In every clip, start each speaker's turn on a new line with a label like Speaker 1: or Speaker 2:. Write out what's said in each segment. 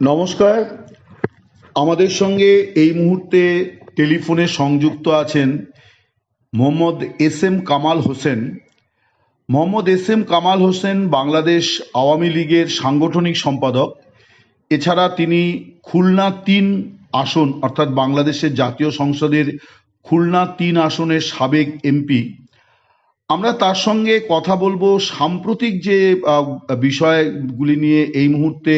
Speaker 1: নমস্কার। আমাদের সঙ্গে এই মুহূর্তে টেলিফোনে সংযুক্ত আছেন Mohammad S M Kamal Hossain. Mohammad S M Kamal Hossain Bangladesh Awami লীগের সাংগঠনিক সম্পাদক। এছাড়া তিনি খুলনা তিন আসন, অর্থাৎ বাংলাদেশের জাতীয় সংসদের খুলনা তিন আসনের সাবেক এমপি। আমরা তার সঙ্গে কথা বলব সাম্প্রতিক যে বিষয়গুলি নিয়ে এই মুহূর্তে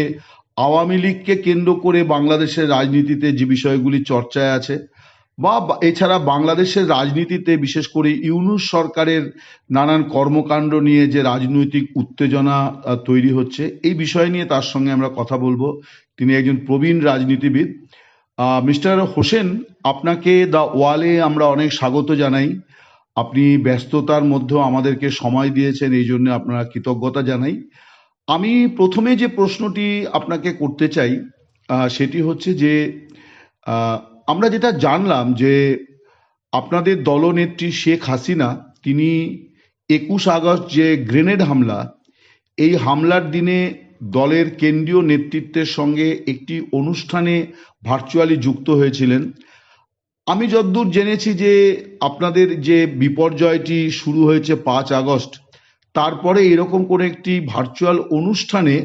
Speaker 1: আওয়ামী লীগকে কেন্দ্র করে বাংলাদেশের রাজনীতিতে যে বিষয়গুলি চর্চায় আছে, বা এছাড়া বাংলাদেশের রাজনীতিতে বিশেষ করে ইউনুস সরকারের নানান কর্মকাণ্ড নিয়ে যে রাজনৈতিক উত্তেজনা তৈরি হচ্ছে, এই বিষয় নিয়ে তার সঙ্গে আমরা কথা বলব। তিনি একজন প্রবীণ রাজনীতিবিদ। মিস্টার হোসেন, আপনাকে দ্য ওয়ালে আমরা অনেক স্বাগত জানাই। আপনি ব্যস্ততার মধ্যেও আমাদেরকে সময় দিয়েছেন, এই জন্য আপনারা কৃতজ্ঞতা জানাই। আমি প্রথমে যে প্রশ্নটি আপনাকে করতে চাই সেটি হচ্ছে যে আমরা যেটা জানলাম যে আপনাদের দলনেত্রী শেখ হাসিনা, তিনি একুশ আগস্ট যে গ্রেনেড হামলা, এই হামলার দিনে দলের কেন্দ্রীয় নেতৃত্বের সঙ্গে একটি অনুষ্ঠানে ভার্চুয়ালি যুক্ত হয়েছিলেন। আমি যতদূর জেনেছি যে আপনাদের যে বিপর্যয়টি শুরু হয়েছে পাঁচ আগস্ট তারপরে এরকম করে একটি ভার্চুয়াল অনুষ্ঠানে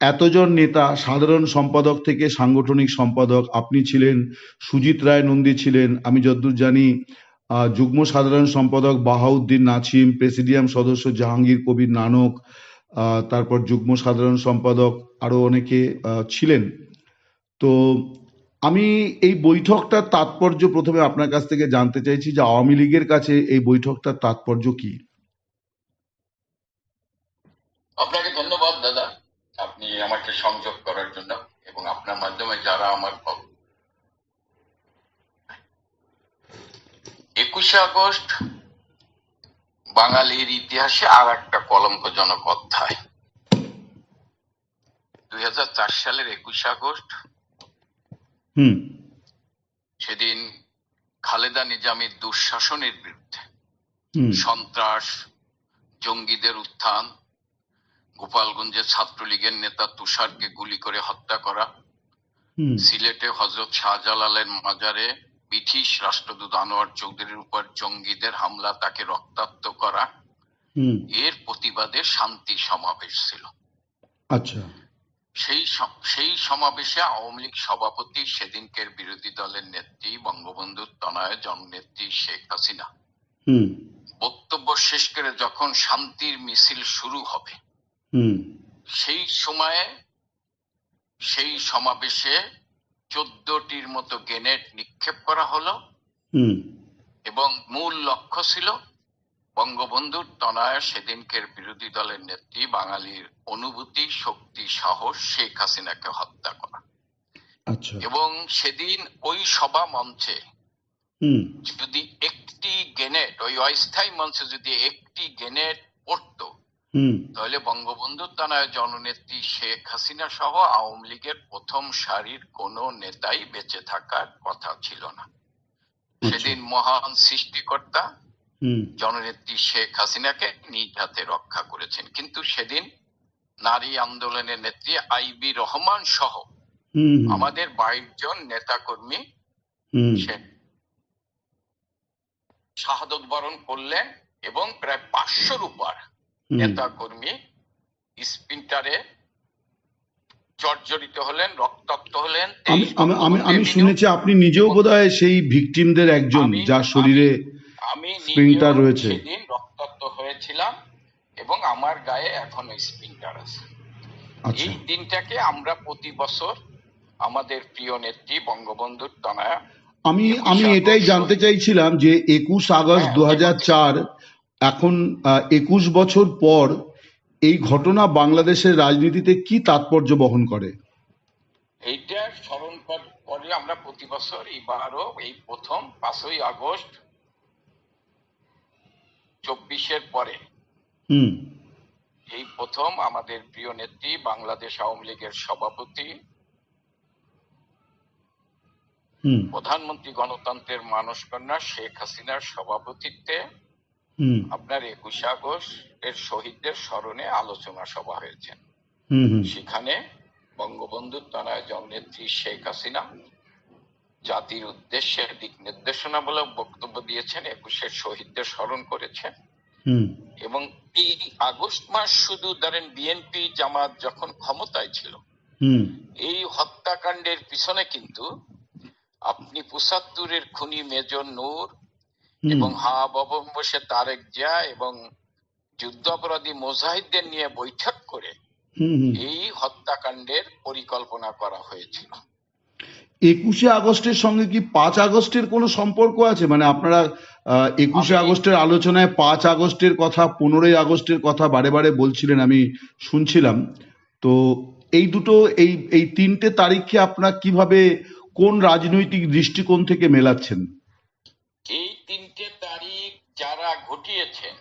Speaker 1: এতজন নেতা, সাধারণ সম্পাদক থেকে সাংগঠনিক সম্পাদক, আপনি ছিলেন, সুজিত রায় নন্দী ছিলেন, আমি যতদূর জানি যুগ্ম সাধারণ সম্পাদক বাহাউদ্দিন নাছিম, প্রেসিডিয়াম সদস্য জাহাঙ্গীর কবির নানক তারপর যুগ্ম সাধারণ সম্পাদক আরও অনেকে ছিলেন। তো আমি এই বৈঠকটার তাৎপর্য প্রথমে আপনার কাছ থেকে জানতে চাইছি যে আওয়ামী লীগের কাছে এই বৈঠকটার তাৎপর্য কি?
Speaker 2: আপনাকে ধন্যবাদ দাদা। আপনি আমাকে সংযোগ করার জন্য এবং আপনার মাধ্যমে যারা আমার একুশে আগস্ট বাঙালির ইতিহাসে আর একটা কলঙ্কজনক অধ্যায়। দুই হাজার চার সালের একুশে আগস্ট
Speaker 1: হুম।
Speaker 2: সেদিন খালেদা নিজামের দুঃশাসনের বিরুদ্ধে
Speaker 1: হুম।
Speaker 2: সন্ত্রাস জঙ্গিদের উত্থান গোপালগঞ্জে ছাত্রলীগের নেতা তুষারকে গুলি করে হত্যা করা। সিলেটে হজরত শাহজালালের মাজারে ব্রিটিশ রাষ্ট্রদূত আনোয়ার চৌধুরীর উপর জঙ্গিদের হামলা তাকে রক্তাক্ত করা। এর প্রতিবাদে শান্তি সমাবেশ ছিল।
Speaker 1: আচ্ছা।
Speaker 2: সেই সেই সমাবেশে আওয়ামী লীগ সভাপতি সেদিনকের বিরোধী দলের নেত্রী বঙ্গবন্ধুর তনয় জননেত্রী শেখ হাসিনা।
Speaker 1: হুম।
Speaker 2: বক্তব্য শেষ করে যখন শান্তির মিছিল শুরু হবে সেই সময়ে সেই সমাবেশে চোদ্দটির মতো গ্রেনেড নিক্ষেপ করা হলো। এবং মূল লক্ষ্য ছিল বঙ্গবন্ধুর তনয় সেদিনকের বিরোধী দলের নেত্রী বাঙালির অনুভূতি শক্তি সাহস শেখ হাসিনাকে হত্যা করা।
Speaker 1: আচ্ছা।
Speaker 2: এবং সেদিন ওই সভা মঞ্চে যদি একটি গ্রেনেড ওই অস্থায়ী মঞ্চে যদি একটি গ্রেনেড পড়তো তাহলে বঙ্গবন্ধু তানায় জননেত্রী শেখ হাসিনা সহ আওয়ামী লীগের প্রথম সারির কোন নেতাই বেঁচে থাকার কথা ছিল না। সেদিন মহান সৃষ্টিকর্তা জননেত্রী শেখ হাসিনাকে নিজ হাতে রক্ষা করেছেন। কিন্তু সেদিন নারী আন্দোলনের নেত্রী আইবি রহমান সহ আমাদের বাইশ জন নেতাকর্মী
Speaker 1: হুম।
Speaker 2: সে শাহাদত বরণ করলেন এবং প্রায় পাঁচশোর উপর নেতা কর্মী স্পিন্টারে জর্জরিত হলেন রক্তাক্ত হলেন
Speaker 1: আমি আমি শুনেছি আপনি নিজেও বোধহয় সেই ভিকটিমদের একজন যার শরীরে
Speaker 2: আমি
Speaker 1: স্প্রিন্টার রয়েছে।
Speaker 2: সেদিন রক্তাক্ত হয়েছিলাম এবং আমার গায়ে এখনও স্পিন্টার আছে।
Speaker 1: আচ্ছা।
Speaker 2: এই দিনটাকে আমরা প্রতি বছর আমাদের প্রিয় নেত্রী বঙ্গবন্ধুর তনয়া
Speaker 1: আমি আমি এটাই জানতে চাইছিলাম যে একুশ আগস্ট
Speaker 2: হ্যাঁ,
Speaker 1: দু হাজার চার এখন একুশ বছর পর এই ঘটনা বাংলাদেশের রাজনীতিতে কি তাৎপর্য বহন করে?
Speaker 2: এইটা স্মরণ করে আমরা প্রতি বছর এবারও এই প্রথম পাঁচই আগস্ট চব্বিশের পরে।
Speaker 1: হুম।
Speaker 2: এই প্রথম আমাদের প্রিয় নেত্রী বাংলাদেশ আওয়ামী লীগের সভাপতি।
Speaker 1: হুম।
Speaker 2: প্রধানমন্ত্রী গণতন্ত্রের মানস কন্যা শেখ হাসিনার সভাপতিত্বে। আপনার একুশে আগস্ট এর শহীদদের স্মরণে আলোচনা সভা হয়েছে। সেখানে বঙ্গবন্ধু তানায় জননেত্রী শেখ হাসিনা জাতির উদ্দেশ্যে দিক নির্দেশনামূলক বক্তব্য দিয়েছেন একুশের শহীদদের স্মরণ করেছেন। এবং এই আগস্ট মাস শুধু ধরেন বিএনপি জামাত যখন ক্ষমতায় ছিল
Speaker 1: হুম।
Speaker 2: এই হত্যাকাণ্ডের পিছনে কিন্তু আপনি পঁচাত্তরের খুনি মেজর নূর এবং হা ববন বসে তারেক জিয়া এবং যুদ্ধাপরাধী মোজাহিদদের নিয়ে বৈঠক করে এই হত্যাকাণ্ডের পরিকল্পনা করা হয়েছিল।
Speaker 1: একুশে আগস্টের সঙ্গে কি পাঁচ আগস্টের কোনো সম্পর্ক আছে? মানে আপনারা একুশে আগস্টের আলোচনায় পাঁচ আগস্টের কথা পনেরোই আগস্টের কথা বারে বারে বলছিলেন আমি শুনছিলাম। তো এই দুটো এই এই তিনটে তারিখকে আপনারা কীভাবে কোন রাজনৈতিক দৃষ্টিকোণ থেকে মেলাচ্ছেন?
Speaker 2: এই ঘটিয়েছেন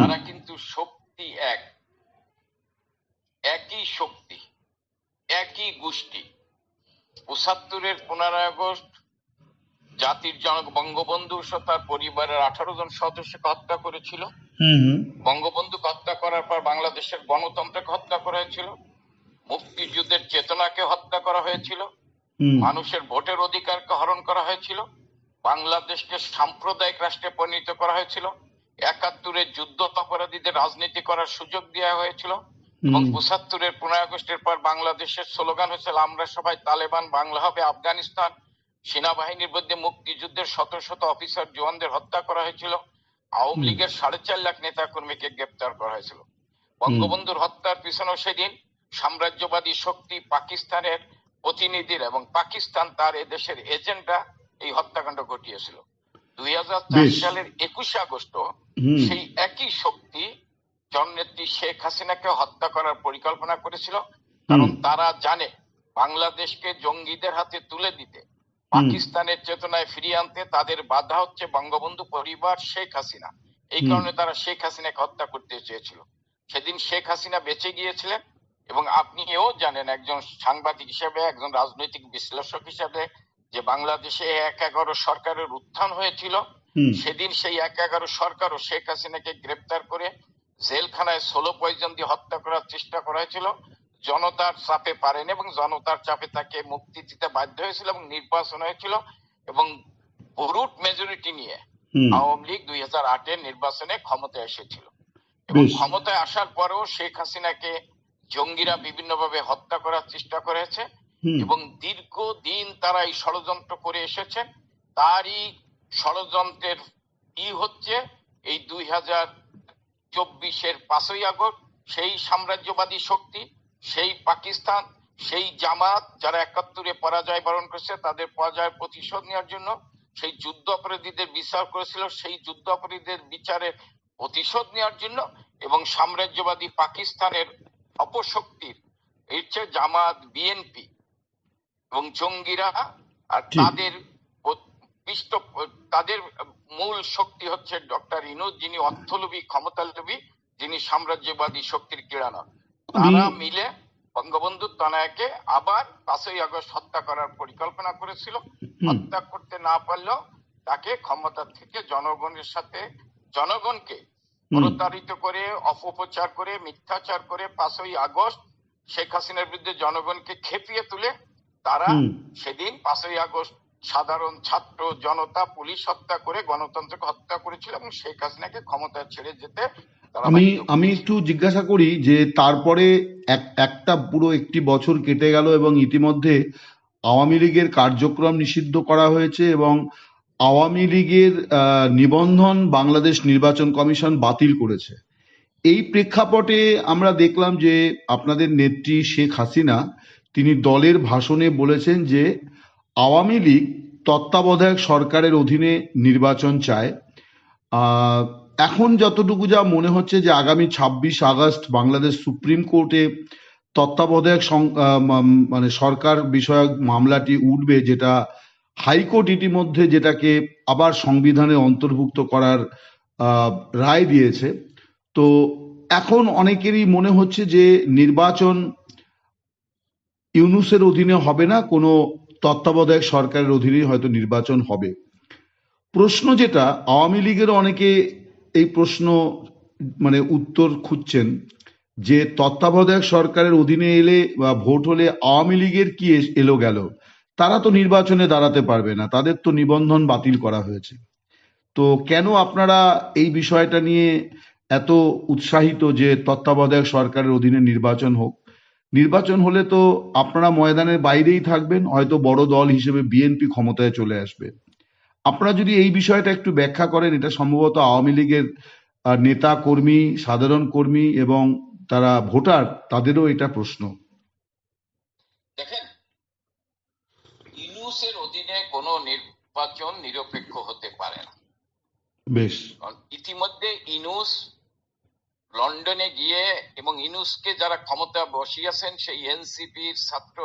Speaker 2: তারা কিন্তু শক্তি এক। একই শক্তি একই গোষ্ঠী। পঁচাত্তরের পনেরোই আগস্ট জাতির জনক বঙ্গবন্ধু সহ তার পরিবারের আঠারো জন সদস্যকে হত্যা করেছিল। বঙ্গবন্ধুকে হত্যা করার পর বাংলাদেশের গণতন্ত্রকে হত্যা করা হয়েছিল। মুক্তিযুদ্ধের চেতনাকে হত্যা করা হয়েছিল। মানুষের ভোটের অধিকারকে হরণ করা হয়েছিল। বাংলাদেশকে সাম্প্রদায়িক রাষ্ট্রে পরিণত করা হয়েছিল। একাত্তরের যুদ্ধ অপরাধীদের রাজনীতি করার সুযোগ দেওয়া হয়েছিল। এবং পঁচাত্তরের পনেরো আগস্টের পর বাংলাদেশের স্লোগান হয়েছিল আমরা সবাই তালেবান বাংলা হবে আফগানিস্তান। সেনাবাহিনীর মধ্যে মুক্তিযুদ্ধের শত শত অফিসার জওয়ানদের হত্যা করা হয়েছিল। আওয়ামী লীগের সাড়ে চার লাখ নেতা কর্মীকে গ্রেপ্তার করা হয়েছিল। বঙ্গবন্ধুর হত্যার পিছনেও সেদিন সাম্রাজ্যবাদী শক্তি পাকিস্তানের প্রতিনিধির এবং পাকিস্তান তার এদেশের এজেন্টরা এই হত্যাকাণ্ড ঘটিয়েছিল। দুই
Speaker 1: বেশ।
Speaker 2: সালের একুশে আগস্ট সেই একই শক্তি জননেত্রী শেখ হাসিনাকে হত্যা করার পরিকল্পনা করেছিল। কারণ তারা জানে বাংলাদেশকে জঙ্গিদের হাতে তুলে দিতে পাকিস্তানের চেতনায় ফিরিয়ে আনতে তাদের বাধা হচ্ছে বঙ্গবন্ধু পরিবার শেখ হাসিনা। এই কারণে তারা শেখ হাসিনাকে হত্যা করতে চেয়েছিল। সেদিন শেখ হাসিনা বেঁচে গিয়েছিলেন এবং আপনিও জানেন একজন সাংবাদিক হিসেবে একজন রাজনৈতিক বিশ্লেষক হিসেবে যে বাংলাদেশে এক এগারো সরকারের উত্থান হয়েছিল সেদিন সেই এক এগারো সরকারও শেখ হাসিনাকে গ্রেপ্তার করে জেলখানায় ষোলো পয়জন দিয়ে হত্যা করার চেষ্টা করা হয়েছিল জনতার চাপে পারেন এবং জনতার চাপে তাকে মুক্তি দিতে বাধ্য হয়েছিল এবং নির্বাচন হয়েছিল এবং ভোট মেজরিটি নিয়ে আওয়ামী লীগ দুই হাজার আটের নির্বাচনে ক্ষমতায় এসেছিল। এবং ক্ষমতায় আসার পরেও শেখ হাসিনাকে জঙ্গিরা বিভিন্নভাবে হত্যা করার চেষ্টা করেছে। এবং দীর্ঘদিন তারা এই ষড়যন্ত্র করে এসেছেন। তারই ষড়যন্ত্রের ই হচ্ছে এই দুই হাজার চব্বিশের পাঁচই আগস্ট, সেই সাম্রাজ্যবাদী শক্তি, সেই পাকিস্তান, সেই জামাত, যারা একাত্তরে পরাজয় বরণ করেছে, তাদের পরাজয়ের প্রতিশোধ নেওয়ার জন্য সেই যুদ্ধ অপরাধীদের বিচার করেছিল, সেই যুদ্ধ অপরাধীদের বিচারের প্রতিশোধ নেওয়ার জন্য এবং সাম্রাজ্যবাদী পাকিস্তানের অপশক্তির এই হচ্ছে জামাত, বিএনপি এবং জঙ্গিরা আর তাদের পৃষ্ঠ তাদের মূল শক্তি হচ্ছে ডক্টর ইনুজ যিনি অর্থলোভী ক্ষমতালোভী যিনি সাম্রাজ্যবাদী শক্তির কিরানা। তারা মিলে বঙ্গবন্ধু তনয়কে আবার পাঁচই আগস্ট হত্যা করার পরিকল্পনা করেছিল। হত্যা করতে না পারলেও তাকে ক্ষমতা থেকে জনগণের সাথে জনগণকে। প্রতারিত করে অপপ্রচার করে মিথ্যাচার করে পাঁচই আগস্ট শেখ হাসিনার বিরুদ্ধে জনগণকে খেপিয়ে তুলে তারা সেদিন পাঁচই আগস্ট সাধারণ ছাত্র জনতা পুলিশ হত্যা করে গণতন্ত্রকে হত্যা করেছিল এবং শেখ হাসিনাকে ক্ষমতা ছেড়ে যেতে
Speaker 1: আমি আমি একটু জিজ্ঞাসা করি যে তারপরে একটা পুরো একটি বছর কেটে গেল এবং ইতিমধ্যে আওয়ামী লীগের কার্যক্রম নিষিদ্ধ করা হয়েছে এবং আওয়ামী লীগের আহ, নিবন্ধন বাংলাদেশ নির্বাচন কমিশন বাতিল করেছে। এই প্রেক্ষাপটে আমরা দেখলাম যে আপনাদের নেত্রী শেখ হাসিনা তিনি দলের ভাষণে বলেছেন যে, আওয়ামী লীগ তত্ত্বাবধায়ক সরকারের অধীনে নির্বাচন চায়। এখন যতটুকু যা মনে হচ্ছে যে, আগামী ছাব্বিশ আগস্ট বাংলাদেশ সুপ্রিম কোর্টে তত্ত্বাবধায়ক মানে সরকার বিষয়ক মামলাটি উঠবে যেটা হাইকোর্ট ইতিমধ্যে যেটাকে আবার সংবিধানে অন্তর্ভুক্ত করার রায় দিয়েছে। তো এখন অনেকেরই মনে হচ্ছে যে, নির্বাচন ইউনুসের অধীনে হবে না, কোনো তত্ত্বাবধায়ক সরকারের অধীনেই হয়তো নির্বাচন হবে। প্রশ্ন যেটা, আওয়ামী লীগের অনেকে এই প্রশ্ন মানে উত্তর খুঁজছেন যে তত্ত্বাবধায়ক সরকারের অধীনে এলে বা ভোট হলে আওয়ামী লীগের কি এলো গেল? তারা তো নির্বাচনে দাঁড়াতে পারবে না, তাদের তো নিবন্ধন বাতিল করা হয়েছে। তো কেন আপনারা এই বিষয়টা নিয়ে এত উৎসাহিত যে তত্ত্বাবধায়ক সরকারের অধীনে নির্বাচন হোক? নির্বাচন হলে তো আপনারা ময়দানের বাইরেই থাকবেন হয়তো বড় দল হিসেবে বিএনপি ক্ষমতায় চলে আসবে। আপনারা যদি এই বিষয়টা একটু ব্যাখ্যা করেন এটা সম্ভবত আওয়ামী লীগের নেতা কর্মী সাধারণ কর্মী এবং তারা ভোটার তাদেরও এটা প্রশ্ন।
Speaker 2: দেখেন ইনুসের অধীনে কোনো নির্বাচন নিরপেক্ষ হতে পারে না।
Speaker 1: বেশ।
Speaker 2: ইতিমধ্যে ইনুস লন্ডনে গিয়ে এবং ইনুসকে যারা ক্ষমতা বসিয়েছেন সেই এনসিপির ছাত্র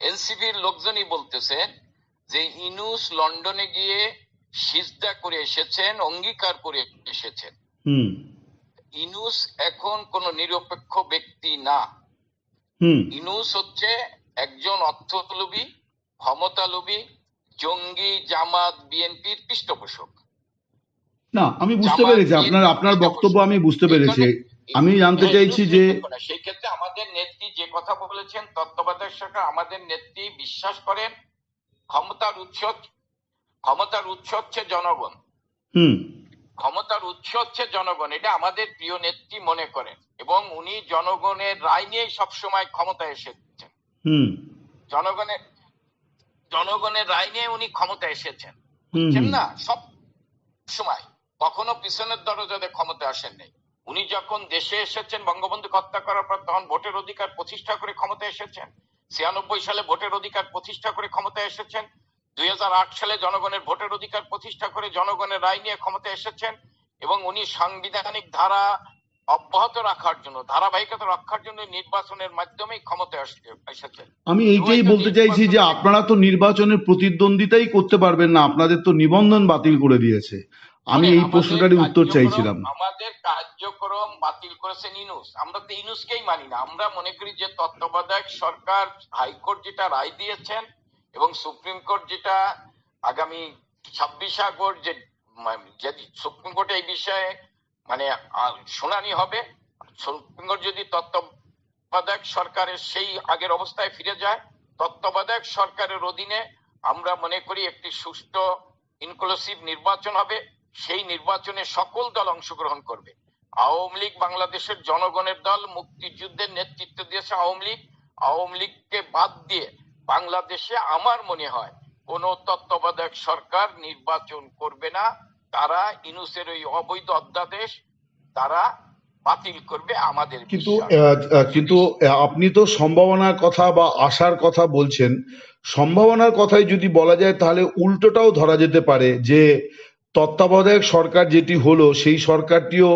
Speaker 2: এনসিপির লোকজনই বলতেছে যে ইনুস লন্ডনে গিয়ে সিজদা করে এসেছেন অঙ্গীকার করে এসেছেন। ইনুস এখন কোনো নিরপেক্ষ ব্যক্তি না। ইনুস হচ্ছে একজন অর্থলোভী ক্ষমতালোভী জঙ্গি জামাত বিএনপির পৃষ্ঠপোষক।
Speaker 1: না আমি বুঝতে পেরেছি আপনার আপনার বক্তব্য আমি বুঝতে পেরেছি। আমি জানতে চাইছি যে
Speaker 2: সেই ক্ষেত্রে আমাদের নেত্রী যে কথা বলেছেন তত্ত্বাবধায়ক সরকার আমাদের নেত্রী বিশ্বাস করেন ক্ষমতার উৎস ক্ষমতার উৎস হচ্ছে জনগণ।
Speaker 1: হুম।
Speaker 2: ক্ষমতার উৎস হচ্ছে জনগণ এটা আমাদের প্রিয় নেত্রী মনে করেন। এবং উনি জনগণের রায় নিয়েই সবসময় ক্ষমতায় এসেছেন
Speaker 1: হুম।
Speaker 2: জনগণের জনগণের রায় নিয়ে উনি ক্ষমতা এসেছেন। বুঝছেন না? সব সময় কখনো পিছনের দরজাতে ক্ষমতা আসেন নাই উনি যখন দেশে এসেছেন বঙ্গবন্ধু হত্যা করার পর তখন ভোটের অধিকার প্রতিষ্ঠা করে ক্ষমতা এসেছেন। ছিয়ানব্বই সালে ভোটের অধিকার প্রতিষ্ঠা করে ক্ষমতা এসেছেন। দুই সালে জনগণের ভোটের অধিকার প্রতিষ্ঠা করে জনগণের রায় নিয়ে ক্ষমতা এসেছেন এবং উনি সাংবিধানিক ধারা অব্যাহত রাখার জন্য ধারাবাহিকতা রক্ষার জন্য নির্বাচনের মাধ্যমে ক্ষমতা এসেছেন।
Speaker 1: আমি এইটাই বলতে চাইছি যে আপনারা তো নির্বাচনের প্রতিদ্বন্দ্বিতাই করতে পারবেন না আপনাদের তো নিবন্ধন বাতিল করে দিয়েছে। আমি এই প্রশ্নটারই উত্তর চাইছিলাম।
Speaker 2: আমাদের কার্যক্রম বাতিল করেছেন ইনুস আমরা তো ইনুসকেই মানি না। আমরা মনে করি যে তত্ত্বাবধায়ক সরকার হাইকোর্ট যেটা রায় দিয়েছেন এবং সুপ্রিম কোর্ট যেটা আগামী ছাব্বিশ আগস্ট যে যদি সুপ্রিম কোর্টে এই বিষয়ে মানে শুনানি হবে সুপ্রিম কোর্ট যদি তত্ত্বাবধায়ক সরকারের সেই আগের অবস্থায় ফিরে যায় তত্ত্বাবধায়ক সরকারের অধীনে আমরা মনে করি একটি সুষ্ঠু ইনক্লুসিভ নির্বাচন হবে। সেই নির্বাচনে সকল দল অংশগ্রহণ করবে। আওয়ামী লীগ বাংলাদেশের জনগণের দল মুক্তিযুদ্ধের নেতৃত্ব দিয়েছে আওয়ামী লীগ। আওয়ামী লীগকে বাদ দিয়ে বাংলাদেশে আমার মনে হয় কোন তত্ত্বাবধায়ক সরকার নির্বাচন করবে না। তারা ইনুসের ওই অবৈধ অধ্যাদেশ তারা বাতিল করবে আমাদের
Speaker 1: কিন্তু কিন্তু আপনি তো সম্ভাবনার কথা বা আশার কথা বলছেন। সম্ভাবনার কথাই যদি বলা যায় তাহলে উল্টোটাও ধরা যেতে পারে যে তত্ত্বাবধায়ক সরকার যেটি হলো, সেই সরকারটিও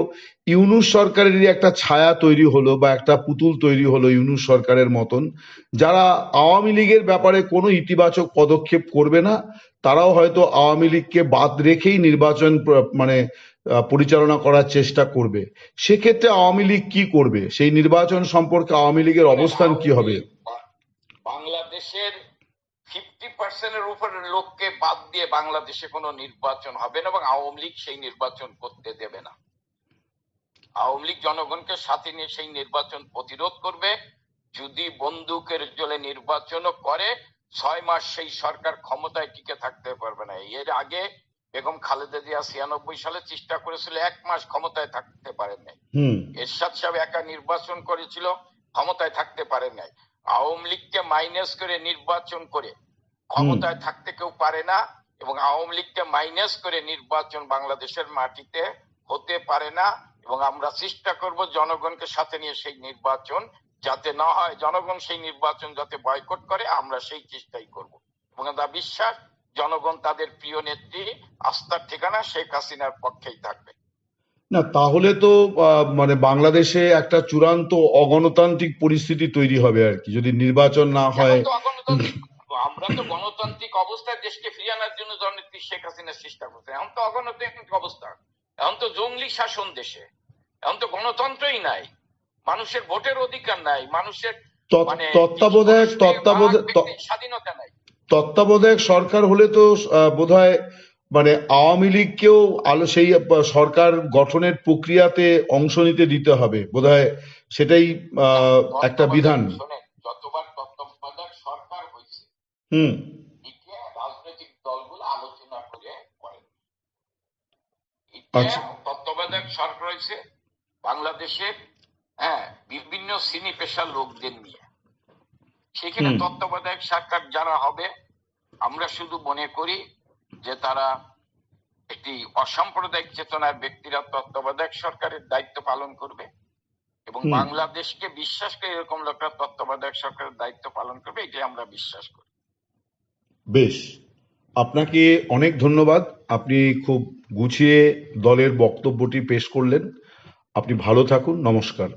Speaker 1: ইউনুস সরকারেরই একটা ছায়া তৈরি হলো বা একটা পুতুল তৈরি হলো ইউনুস সরকারের মতন। যারা আওয়ামী লীগের ব্যাপারে কোনো ইতিবাচক পদক্ষেপ করবে না, তারাও হয়তো আওয়ামী লীগকে বাদ রেখেই নির্বাচন মানে পরিচালনা করার চেষ্টা করবে। সেক্ষেত্রে আওয়ামী লীগ কি করবে? সেই নির্বাচন সম্পর্কে আওয়ামী লীগের অবস্থান কি হবে?
Speaker 2: পার্সেন্টের উপরে লোককে বাদ দিয়ে বাংলাদেশে কোনো নির্বাচন হবে না এবং আওয়ামী লীগ সেই নির্বাচন করতে দেবে না। আওয়ামী লীগ জনগণকে সাথে নিয়ে সেই নির্বাচন প্রতিরোধ করবে। যদি বন্দুকের জলে নির্বাচনও করে ছয় মাস সেই সরকার ক্ষমতায় টিকে থাকতে পারবে না। এর আগে বেগম খালেদা জিয়া ছিয়ানব্বই সালে চেষ্টা করেছিল এক মাস ক্ষমতায় থাকতে পারেন নাই। এরশাদ সাহেব একা নির্বাচন করেছিল ক্ষমতায় থাকতে পারেন নাই। আওয়ামী লীগকে মাইনাস করে নির্বাচন করে ক্ষমতায় থাকতে কেউ পারে না এবং আওয়ামী লীগকে মাইনাস করে নির্বাচন বাংলাদেশের মাটিতে হতে পারে না এবং আমরা চেষ্টা করব জনগণকে সাথে নিয়ে সেই নির্বাচন যাতে না হয়। জনগণ সেই নির্বাচন যাতে বয়কট করে আমরা সেই চেষ্টাই করব। এবং আমরা বিশ্বাস জনগণ তাদের প্রিয় নেত্রী আস্থার ঠিকানা শেখ হাসিনার পক্ষেই থাকবে।
Speaker 1: না তাহলে তো মানে বাংলাদেশে একটা চূড়ান্ত অগণতান্ত্রিক পরিস্থিতি তৈরি হবে আর কি। যদি নির্বাচন না হয়
Speaker 2: তো আমরা তো গণতান্ত্রিক অবস্থায় দেশকে ফিরিয়ে আনার জন্য জননেত্রী শেখ হাসিনার চেষ্টা করছে। এখন তো অগণতান্ত্রিক অবস্থা। এখন তো জঙ্গলি শাসন দেশে। এখন তো গণতন্ত্রই নাই। মানুষের ভোটের অধিকার নাই। মানুষের মানে
Speaker 1: তত্ত্বাবধায়ক তত্ত্বাবধায়ক
Speaker 2: স্বাধীনতা নাই।
Speaker 1: তত্ত্বাবধায়ক সরকার হলে তো বোধহয় মানে আওয়ামী লীগকেও আলো সেই সরকার গঠনের প্রক্রিয়াতে অংশ নিতে দিতে হবে। বোধহয় সেটাই আহ, একটা বিধান
Speaker 2: শোনেন যতবার তত্ত্বাবধায়ক সরকার হয়েছে
Speaker 1: হুম
Speaker 2: এটা রাজনৈতিক দলগুলো আলোচনা করে
Speaker 1: আচ্ছা।
Speaker 2: এটা তত্ত্বাবধায়ক সরকার হয়েছে বাংলাদেশের হ্যাঁ বিভিন্ন শ্রেণি পেশার লোকদের নিয়ে। সেখানে তত্ত্বাবধায়ক সরকার যারা হবে আমরা শুধু মনে করি যে তারা একটি অসাম্প্রদায়িক চেতনার ব্যক্তিরা তত্ত্বাবধায়ক সরকারের দায়িত্ব পালন করবে এবং বাংলাদেশকে বিশ্বাস করে এরকম লোকরা তত্ত্বাবধায়ক সরকারের দায়িত্ব পালন করবে এটাই আমরা বিশ্বাস করি।
Speaker 1: বেশ, আপনাকে অনেক ধন্যবাদ। আপনি খুব গুছিয়ে দলের বক্তব্যটি পেশ করলেন। আপনি ভালো থাকুন। নমস্কার।